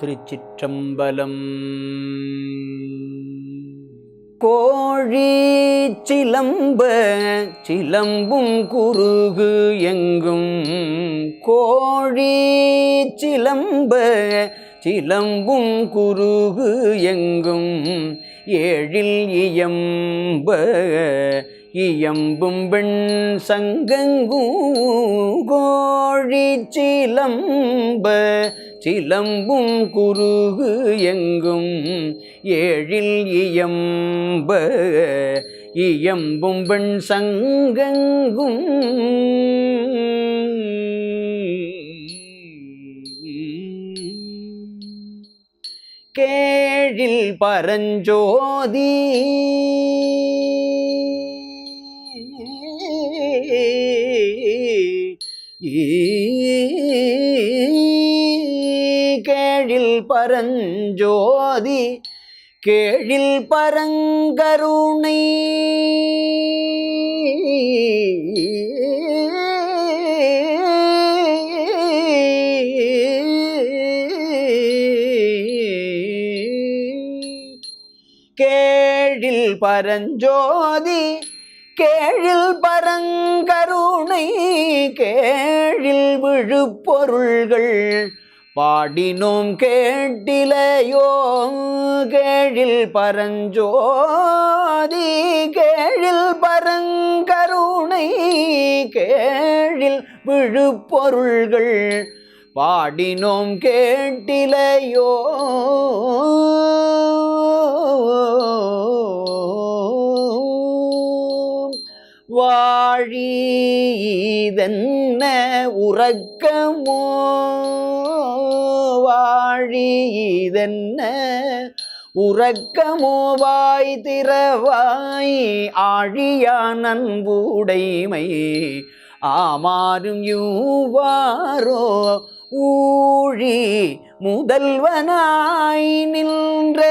திருச்சிற்றம்பலம். கோழி சிலம்ப சிலம்பும் குறுகு எங்கும். கோழி சிலம்ப சிலம்பும் குறுகு எங்கும். ஏழில் இயம்ப இயம்பும் பெண் சங்கங்கூழி சிலம்ப சிலம்பும் குருகு எங்கும் ஏழில் இயம்ப. இயம்பும் பெண் சங்கங்கும் கேழில் பரஞ்சோதி கேழில் பரஞ்சோதி கேழில் பரங்கருணை. கேழில் பரஞ்சோதி கேழில் பரங்கருணை கேழில் விழுப்பொருள்கள் பாடினோம் கேட்டிலையோ கேழில் பரஞ்சோதி கேழில் பரங்கருணை கேழில் விழுப்பொருள்கள் பாடினோம் கேட்டிலையோ. வாழிதென்ன உறக்கமோ? வாழிதென்ன உறக்கமோ? வாய் திறவாய் ஆழியா நன்புடைமை ஆமாறும் யூவாரோ ஊழி முதல்வனாய் நின்ற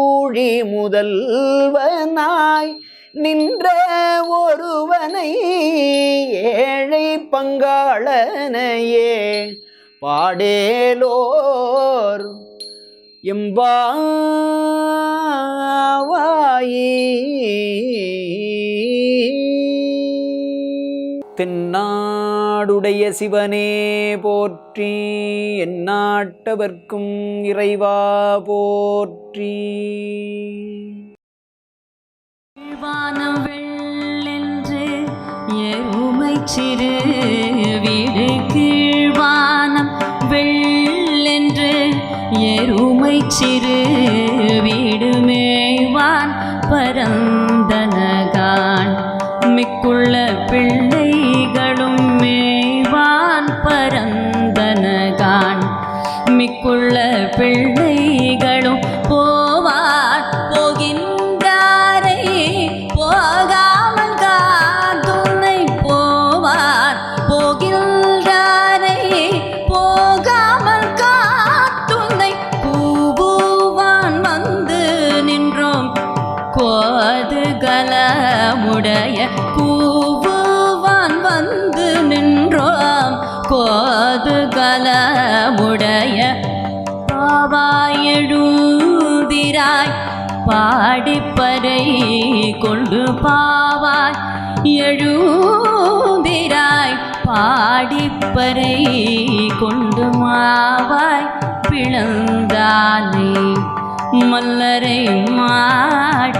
ஊழி முதல்வனாய் நின்ற ஒருவனை ஏழை பங்காளனையே பாடேலோர் எம்பாவாயே. எம்பாவாயி தென்னாடுடைய சிவனே போற்றி எந்நாட்டவர்க்கும் இறைவா போற்றி. வானம் எருமை சிறு வீடு கீழ்வானம் வெள்ளென்று எருமை சிறு வீடு மேய்வான் பரந்தனகான் மிக்குள்ள பிள்ளை வீட்டுக்குள்ள பிள்ளைகளும் போவார். போகின்றாரை போகாமல் காத்துணை போவார். போகின்றாரை போகாமல் காத்துணை கூவுவான். வந்து நின்றோம் கோது கலமுடைய கூவுவான். வந்து நின்றோம் கோது கலமுடைய பாவாயெழுதிராய். பாடிப்பறை கொண்டு பாவாய். எழுந்திராய் பாடிப்பறை கொண்டு மாவாய். பிளந்தானே மல்லரை மாட்டிய